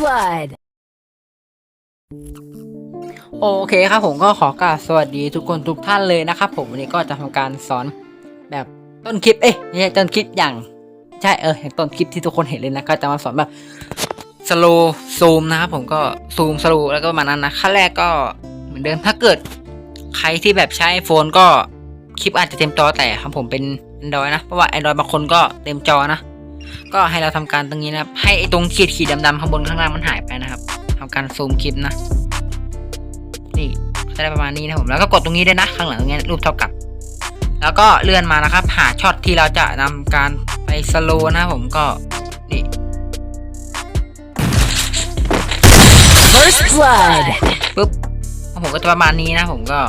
blood. โอเคครับผมก็ขอกราบสวัสดีทุกคนทุกท่านเลยนะครับผมวันนี้ก็จะทำการสอนแบบต้นคลิปเอ๊ะไม่ใช่ต้นคลิปอย่างใช่เอออย่างต้นคลิปที่ทุกคนเห็นเลยนะก็จะมาสอนแบบสโลซูมนะครับผมก็ซูมสโลแล้วก็ประมาณนั้นนะขั้นแรกก็เหมือนเดิมถ้าเกิดใครที่แบบใช้ iPhone ก็คลิปอาจจะเต็มจอแต่ครับผมเป็น Android นะเพราะว่า Android บางคนก็เต็มจอนะ ก็ให้เราทำการตรงนี้นะครับ ให้ไอ้ตรงขีดขีดดำๆข้างบนข้างล่างมันหายไปนะครับทำการซูมคลิปนะ นี่จะได้ประมาณนี้นะผมแล้วก็กดตรงนี้ด้วยนะ ข้างหลังตรงนี้รูปเท่ากับ แล้วก็เลื่อนมานะครับ หาช็อตที่เราจะนำการไปสโลว์นะผมก็นี่ First blood. ปุ๊บผมก็จะประมาณนี้นะผมก็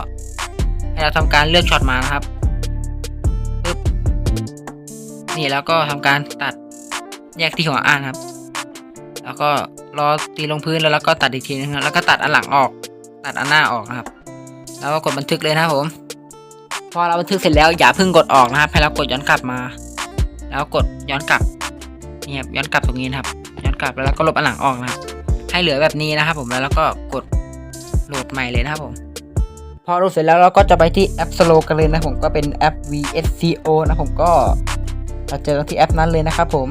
ให้เราทำการเลือกช็อตมานะครับปุ๊บนี่แล้วก็ทำการตัด แยกที่หัวอ่านครับ แล้วก็รอตีลงพื้นแล้วแล้วก็ตัดอีกทีนึงครับแล้วก็ตัดอันหลังออก ตัดอันหน้าออกนะครับ แล้วก็กดบันทึกเลยนะครับผม พอเราบันทึกเสร็จแล้วอย่าเพิ่งกดออกนะครับให้เรากดย้อนกลับมา แล้วกดย้อนกลับนี่ครับย้อนกลับตรงนี้นะครับ ย้อนกลับแล้วก็ลบอันหลังออกนะครับ ให้เหลือแบบนี้นะครับ ผมแล้วเราก็กดโหลดใหม่เลยนะครับผมพอโหลดเสร็จแล้วเราก็จะไปที่แอป Slow กันเลยนะผมก็เป็นแอป VSCO นะผมก็มาเจอกันที่แอปนั้นเลยนะครับผม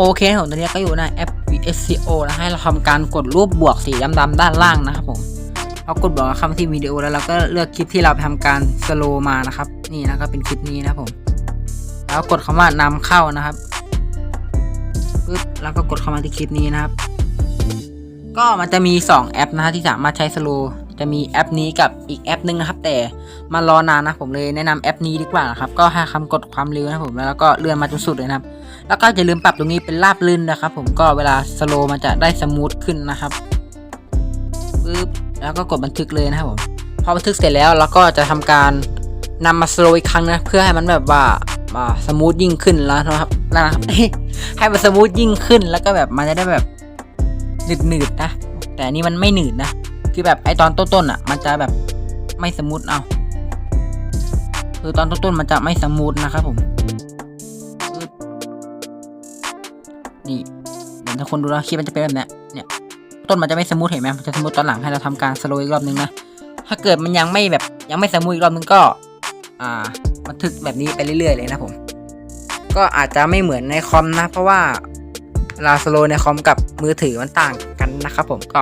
โอเคครับผมตอนนี้ก็อยู่ในแอป VSCO นะให้เราทำการกดรูปบวกสีดำๆด้านล่างนะครับผมพอกดบวกเข้าที่วิดีโอแล้วเราก็เลือกคลิปที่เราไปทำการสโลมานะครับ นี่นะครับเป็นคลิปนี้นะครับผม แล้วกดคำว่านำเข้านะครับปึ๊บแล้วก็กดเข้ามาที่คลิปนี้นะครับ ก็มันจะมี 2 แอปนะฮะที่สามารถใช้สโล จะมีแอปนี้กับอีกแอปหนึงนะครับ แต่มารอนานนะผมเลยแนะนำแอปนี้ดีกว่านะครับ ก็ให้คำกดความเร็วนะผมแล้วก็เลื่อนมาจนสุดเลยนะครับ แล้วก็อย่าลืมปรับตรงนี้เป็นราบลื่นนะครับ ผมก็เวลาสโลมันจะได้สมูทขึ้นนะครับปึ๊บแล้วก็กดบันทึกเลยนะครับผมพอบันทึกเสร็จแล้วเราก็จะทำการนำมาสโลอีกครั้งนะเพื่อให้มันแบบว่าสมูทยิ่งขึ้นแล้วนะครับนะครับให้มันสมูทยิ่งขึ้นแล้วก็แบบมันจะได้แบบหนืดๆนะ แต่อันนี้มันไม่หนืดนะ คือแบบไอตอนต้นๆอะ มันจะแบบไม่สมูทเอาคือตอนต้นๆมันจะไม่สมูทนะครับผมนี่เดี๋ยวถ้าคนดูแล้วคลิปมันจะเป็นแบบเนี้ยเนี่ยต้นมันจะไม่สมูทเห็นไหมมันจะสมูทตอนหลังให้เราทำการสโลว์อีกรอบนึงนะถ้าเกิดมันยังไม่แบบยังไม่สมูทอีกรอบนึงก็ อ่าบันทึกแบบนี้ไปเรื่อยๆเลยนะผม ก็อาจจะไม่เหมือนในคอมนะ เพราะว่า ลาสโลในคอมกับมือถือมันต่างกันนะครับผมก็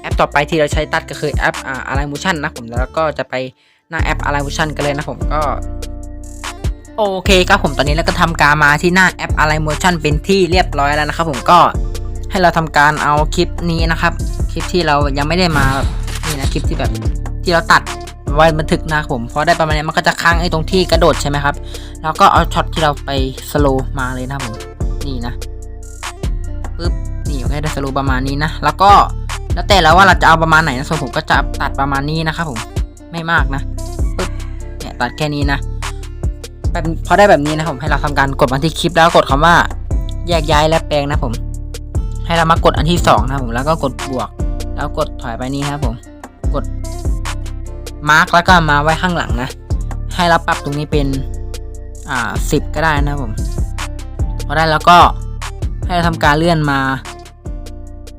แอปต่อไปที่เราใช้ตัดก็คือแอปอ่า a l i Motion นะผมแล้วก็จะไปหน้าแอป a l i Motion กันเลยนะผมก็โอเคครับผมตอนนี้เราก็ทำการมาที่หน้าแอป a l i Motion เป็นที่เรียบร้อยแล้วนะครับผมก็ให้เราทำการเอาคลิปนี้นะครับ คลิปที่เรายังไม่ได้มาแบบนี่นะคลิปที่แบบที่เราตัดไว้บันทึกนะครับผมพอได้ประมาณนี้มันก็จะค้างไอ้ตรงที่กระโดดใช่ไหมครับ แล้วก็เอาช็อตที่เราไปสโลมาเลยนะครับผมนี่นะ ปึ๊บนี่โอเคได้สโลว์ประมาณนี้นะ แล้วก็แล้วแต่แล้วว่าเราจะเอาประมาณไหนนะส่วนผมก็จะตัดประมาณนี้นะครับผมไม่มากนะปึ๊บเนี่ยตัดแค่นี้นะแบบพอได้แบบนี้นะผมให้เราทำการกดมาที่คลิปแล้วกดคำว่าแยกย้ายและแปลงนะผม ให้เรามากดอันที่สองนะผมแล้วก็กดบวก แล้วกดถอยไปนี้ครับผม กดมาร์กแล้วก็มาไว้ข้างหลังนะ ให้เราปรับตรงนี้เป็นอ่าสิบก็ได้นะผมพอได้แล้วก็ ให้เราทำการเลื่อนมา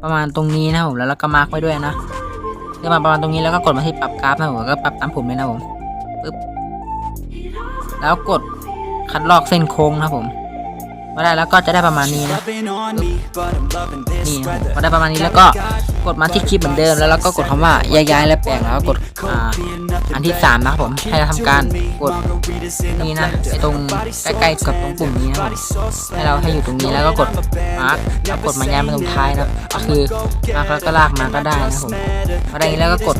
ประมาณตรงนี้นะผมแล้วเราก็มาร์กไว้ด้วยนะเลื่อนมาประมาณตรงนี้แล้วก็กดมาที่ปรับกราฟนะผมก็ปรับตามผมเลยนะผมปึ๊บแล้วกดคัดลอกเส้นโค้งนะผมพอได้แล้วก็จะได้ประมาณนี้นะนี่ผมพอได้ประมาณนี้แล้วก็กดมาที่คลิปเหมือนเดิมแล้วเราก็กดคำว่าย้ายๆและแปลงแล้วก็กดอ่า อันที่สามนะครับผมให้เราทำการกดนี่นะไอตรงใกล้ๆกับตรงปุ่มนี้นะครับให้เราให้อยู่ตรงนี้แล้วก็กดมาร์กแล้วกดมาย้ายมาตรงท้ายนะก็คือมาร์กแล้วก็ลากมาก็ได้นะผมพอได้อย่างนี้แล้วก็กด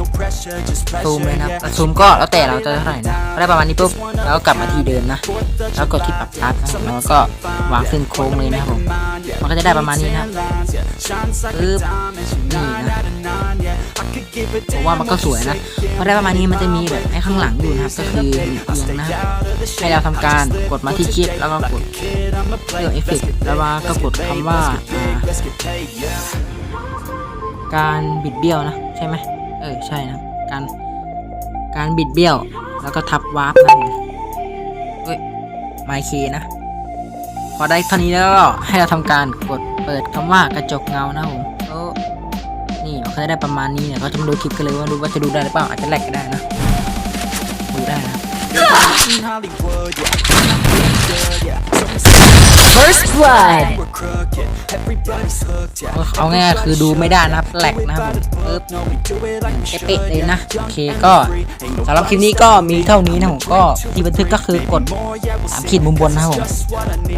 ซูมเลยนะซูมก็แล้วแต่เราจะเท่าไหร่นะได้ประมาณนี้ปุ๊บแล้วก็กลับมาที่เดิมนะแล้วกดที่ปรับชาร์จนะแล้วก็วางเส้นโค้งเลยนะครับผมมันก็จะได้ประมาณนี้นะปึ๊บนี่นะผมว่ามันก็สวยนะพอได้ประมาณนี้มันจะมีแบบไอ้ข้างหลังอยู่นะครับก็คือเอียงนะครับให้เราทำการกดมาที่คลิปแล้วก็กดเลือกเอฟเฟกต์แล้วว่าก็กดคำว่าอ่าการบิดเบี้ยวนะใช่ไหมเออใช่นะการการบิดเบี้ยว แล้วก็ทับวาร์ปนะผมเฮ้ยไมค์เคนะ พอได้เท่านี้แล้วก็ให้เราทำการกดเปิดคำว่ากระจกเงานะผมแล้ นี่เราก็จะได้ประมาณนี้เนี่ยก็จะมาดูคลิปกันเลยว่าดูว่าจะดูได้หรือเปล่าอาจจะแหลกก็ได้นะดูได้นะ First blood. เอาง่ายๆคือดูไม่ได้นะครับแหลกนะครับปึ๊บเป๊ะเลยนะโอเคก็สำหรับคลิปนี้ก็มีเท่านี้นะผมก็ที่บันทึกก็คือกดสามขีดมุมบนนะผม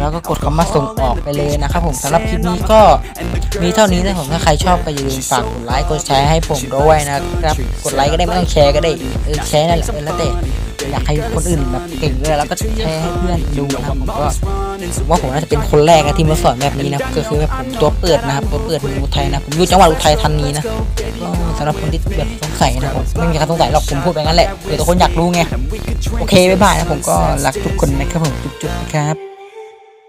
แล้วก็กดคำว่าส่งออกไปเลยนะครับผมสำหรับคลิปนี้ก็มีเท่านี้นะผมถ้าใครชอบก็อย่าลืมฝากกดไลค์กดแชร์ให้ผมด้วยนะครับกดไลค์ก็ได้ไม่ต้องแชร์ก็ได้เออแชร์นั่นแหละแล้วแต่อยากให้คนอื่นแบบเก่งด้วยแล้วก็แชร์ให้เพื่อนดูนะครับผมก็ ผมว่าผมน่าจะเป็นคนแรกนะที่มาสอนแบบนี้นะก็คือแบบผมตัวเปิดนะครับตัวเปิดอุทัยนะผมอยู่จังหวัดอุทัยธานีนะสำหรับคนที่แบบสงสัยนะผมไม่มีใครสงสัยหรอกผมพูดไปงั้นแหละเดี๋ยวทุกคนอยากรู้ไงโอเคบ๊ายบายนะผมก็รักทุกคนนะครับผมจุ๊บๆนะครับ